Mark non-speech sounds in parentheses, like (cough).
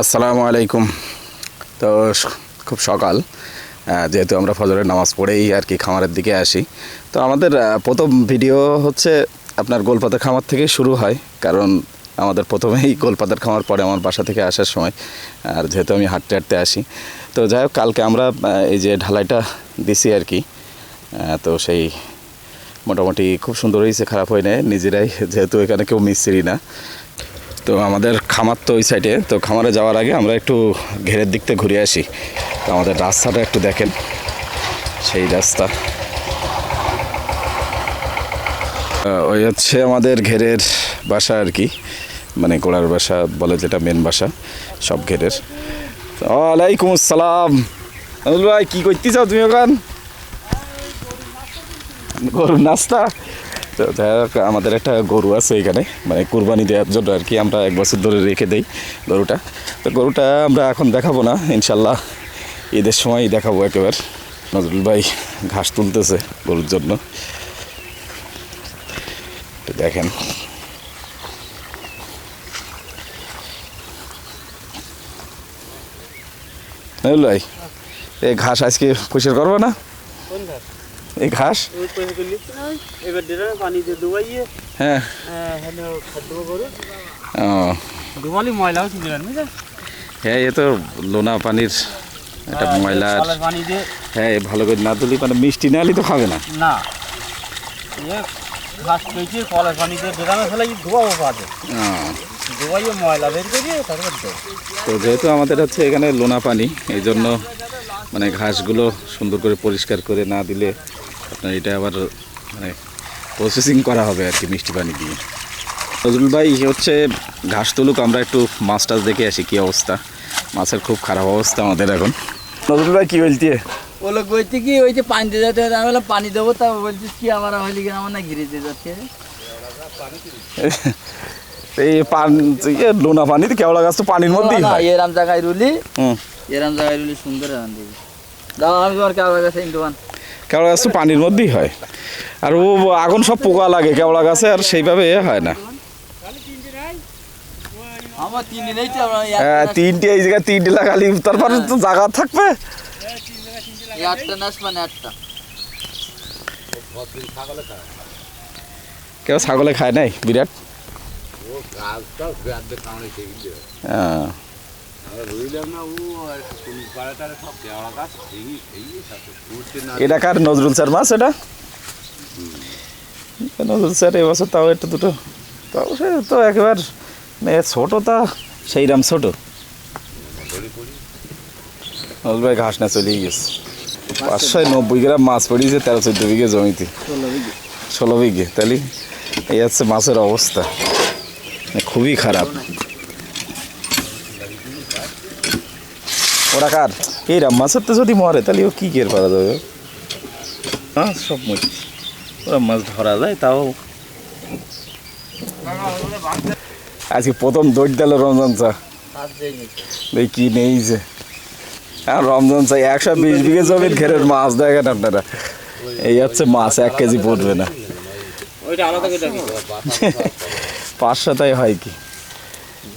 আসসালামু আলাইকুম। তো খুব সকাল যেহেতু আমরা ফজরের নামাজ পড়েই আর কি খামারের দিকে আসি। তো আমাদের প্রথম ভিডিও হচ্ছে আপনার গোলপাতার খামার থেকে শুরু হয়, কারণ আমাদের প্রথমেই (laughs) গোলপাতার খামার পরে আমার বাসা থেকে আসার সময়, আর যেহেতু আমি হাঁটতে হাঁটতে আসি। তো যাই হোক, কালকে আমরা এই যে ঢালাইটা দিছি আর কি তো সেই মোটামুটি খুব সুন্দর হয়েছে, খারাপ হয় না নিজেরাই, (laughs) যেহেতু এখানে কেউ মিস্ত্রি না। তো আমাদের খামার তো ওই সাইডে তো খামারে যাওয়ার আগে আমরা একটু ঘেরের দিক থেকে ঘুরে আসি। তো আমাদের রাস্তাটা একটু দেখেন। সেই রাস্তা। ওই হচ্ছে আমাদের ঘেরের বাসা আর কি। মানে গোড়ার বাসা বলে যেটা মেন বাসা, সব ঘেরের। ওয়ালাইকুম আসসালাম। ভাই, কী করতে চাও তুমি ওখান? গরুর নাস্তা? তো আমাদের একটা গরু আছে এখানে মানে কুরবানি দেওয়ার জন্য আর কি আমরা এক বছর ধরে রেখে দেই গরুটা। তো গরুটা আমরা এখন দেখাবো না ইনশাল্লাহ ঈদের সময় দেখাবো একেবারে। নজরুল ভাই ঘাস তুলতেছে গরুর জন্য। দেখেন। নজরুল ভাই, এই ঘাস আজকে পরিষ্কার করব না? এই ঘাস? হ্যাঁ। করো। ময়লাও হ্যাঁ এ তো লোনা পানির একটা পানি দিয়ে। হ্যাঁ ভালো করে না তুলি মানে মিষ্টি না তো খাবে না। না। ঘাস পেয়েছে কলের পানি দিয়ে ডেকানো ফেলে ধোয়াবো পাতে ও, ধোয়াইয়ে ময়লা বের করে তারপর তো যেহেতু আমাদের হচ্ছে এখানে লোনা পানি এই জন্য মানে ঘাসগুলো সুন্দর করে পরিষ্কার করে না দিলে আপনার এটা আবার মানে প্রসেসিং করা হবে আর কি মিষ্টি পানি দিয়ে। নজরুল ভাই হচ্ছে ঘাস তুলুক আমরা একটু মাছ টাছ দেখে আসি কী অবস্থা। মাছের খুব খারাপ অবস্থা আমাদের এখন। নজরুল ভাই কী বলতে? ও লোক বলছে কি ওই যে পানি দিয়ে যাতে আমি বললাম পানি দেবো? তা বলছিস কি আমার হইলে কি আমার না ঘিরে দিয়ে যাচ্ছে। এই পান লোনা পানি কেওড়া গাছ তো পানির মধ্যেই এরাম জায়গায় রুলি। হুম। এরাম জায়গায় রুলি সুন্দর দিবি দাও আমি তোমার কেওড়া গাছ তো পানির মধ্যেই হয়। আর ও আগুন সব পোকা লাগে কেওড়া গাছে আর সেইভাবে এ হয় না। তো হ্যাঁ, আটটা তিনটে এই জায়গায় তিনটে লাগালি তারপরে তো জায়গা থাকবে। মানে কেউ ছাগলে খায় নাই? বিরাট? হ্যাঁ। এটা কার নজরুল স্যার মাছ এটা? নজরুল স্যার এবছর তাও একটু দুটো। তাও সে তো একেবার ছোট তা সেইরাম ছোট। নজরুল ভাই ঘাস না চলেই গেছে। পাঁচশো নব্বই গ্রাম মাছ পড়িয়েছে তেরো চোদ্দ বিঘে জমিতে। ষোলো বিঘে তাহলে এই হচ্ছে মাছের অবস্থা। মানে খুবই খারাপ। ওরা কার? এই রাম মাছের তো যদি মরে তাহলে ও কী কের পারা যাবে? হ্যাঁ সব মরছে। ওরা মাছ ধরা যায় তাও। আজকে প্রথম দৌড় দিল রমজান চা। কি নেই যে। আর রমজান চাই একশো বিশ বিঘে জমির ঘেরের মাছ দেখেন আপনারা। এই হচ্ছে মাছ এক কেজি পড়বে না। পাঁচশো তাই হয় কি?